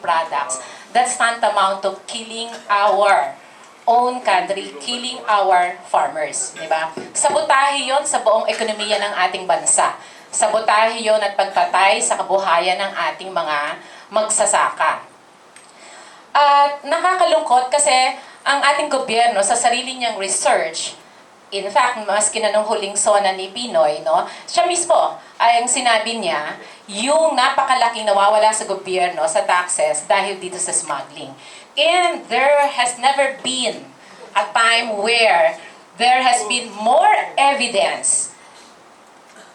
products, that's tantamount to killing our own country, killing our farmers, di ba? Sabotahe yon sa buong ekonomiya ng ating bansa. Sabotahe yon at pagpatay sa kabuhayan ng ating mga magsasaka. At nakakalungkot kasi ang ating gobyerno sa sarili niyang research, in fact, mas kinanong huling sona ni Pinoy, no, siya mismo ay ang sinabi niya, yung napakalaking nawawala sa gobyerno sa taxes dahil dito sa smuggling. And there has never been a time where there has been more evidence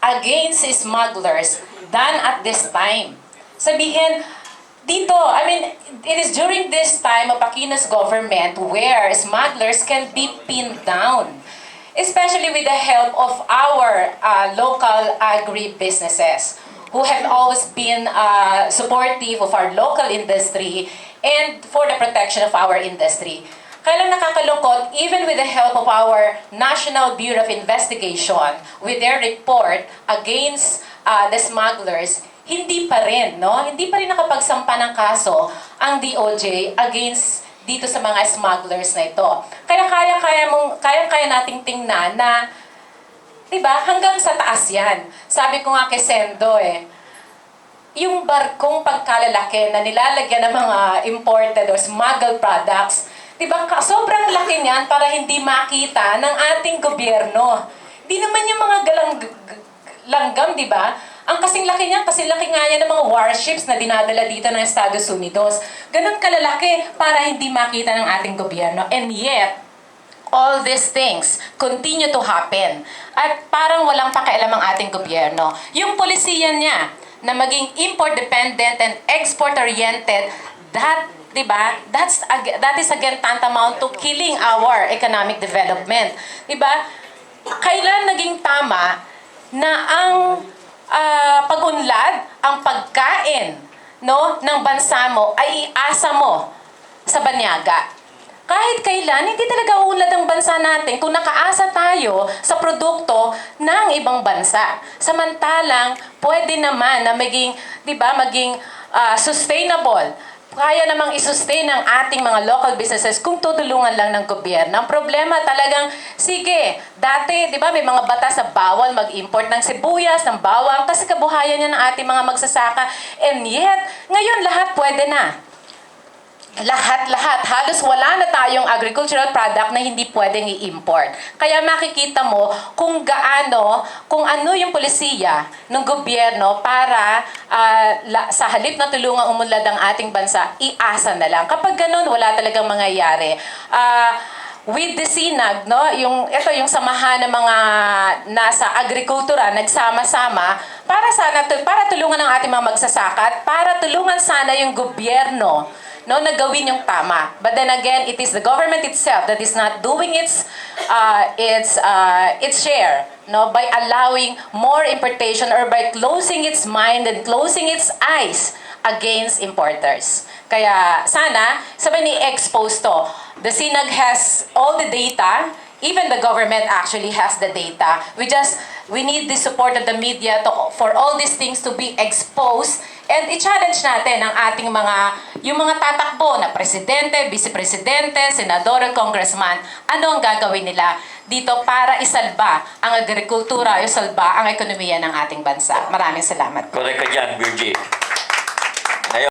against smugglers than at this time. Sabihin, dito, I mean, it is during this time of Aquino's government where smugglers can be pinned down. Especially with the help of our uh, local agri-businesses who have always been uh, supportive of our local industry and for the protection of our industry. Kaya lang nakakalungkot, even with the help of our National Bureau of Investigation, with their report against uh, the smugglers, hindi pa rin, no? Hindi pa rin nakapagsampa ng kaso ang DOJ against dito sa mga smugglers na ito. Kaya kaya-kaya mong kaya-kaya nating tingnan na 'di ba, hanggang sa taas 'yan. Sabi ko nga kay Sendo eh, yung barkong pagkalalaki na nilalagyan ng mga imported or smuggled products, di ba, sobrang laki niyan para hindi makita ng ating gobyerno. Di naman yung mga galang langgam, di ba? Ang kasing laki niyan, kasi laki nga yan ng mga warships na dinadala dito ng Estados Unidos. Ganun kalalaki para hindi makita ng ating gobyerno. And yet, all these things continue to happen. At parang walang pakialam ang ating gobyerno. Yung polisiya niya na maging import-dependent and export-oriented, that, di ba, that's, that is again tantamount to killing our economic development. Di ba? Kailan naging tama na ang ah, pag-unlad, ang pagkain no, ng bansa mo ay iasa mo sa banyaga? kahit kailan, hindi talaga uunlad ang bansa natin kung nakaasa tayo sa produkto ng ibang bansa. Samantalang, pwede naman na maging, di ba, maging ah, sustainable. Kaya namang isustain ng ating mga local businesses kung tutulungan lang ng gobyerno. Ang problema talagang, sige, dati, di ba, may mga batas na bawal mag-import ng sibuyas, ng bawang, kasi kabuhayan niya ng ating mga magsasaka. And yet, ngayon lahat pwede na lahat-lahat. Halos wala na tayong agricultural product na hindi pwedeng i-import. Kaya makikita mo kung gaano, kung ano yung polisiya ng gobyerno para la- sa halip na tulungang umunlad ang ating bansa, iasa na lang. Kapag ganun, wala talagang mangyayari. Ah, with the SINAG, no, yung ito yung samahan ng mga nasa agrikultura nagsama-sama para sana para tulungan ang ating mga magsasaka at para tulungan sana yung gobyerno no na gawin yung tama. But then again, it is the government itself that is not doing its uh, its uh, its share no by allowing more importation or by closing its mind and closing its eyes against importers. Kaya sana sabay ni expose to. The SINAG has all the data even the government actually has the data. We just we need the support of the media to for all these things to be exposed and i-challenge natin ang ating mga yung mga tatakbo na presidente, vice-presidente, senador, congressman. Ano ang gagawin nila dito para isalba ang agrikultura, isalba ang ekonomiya ng ating bansa. Maraming salamat. Correct ka dyan, Virgie.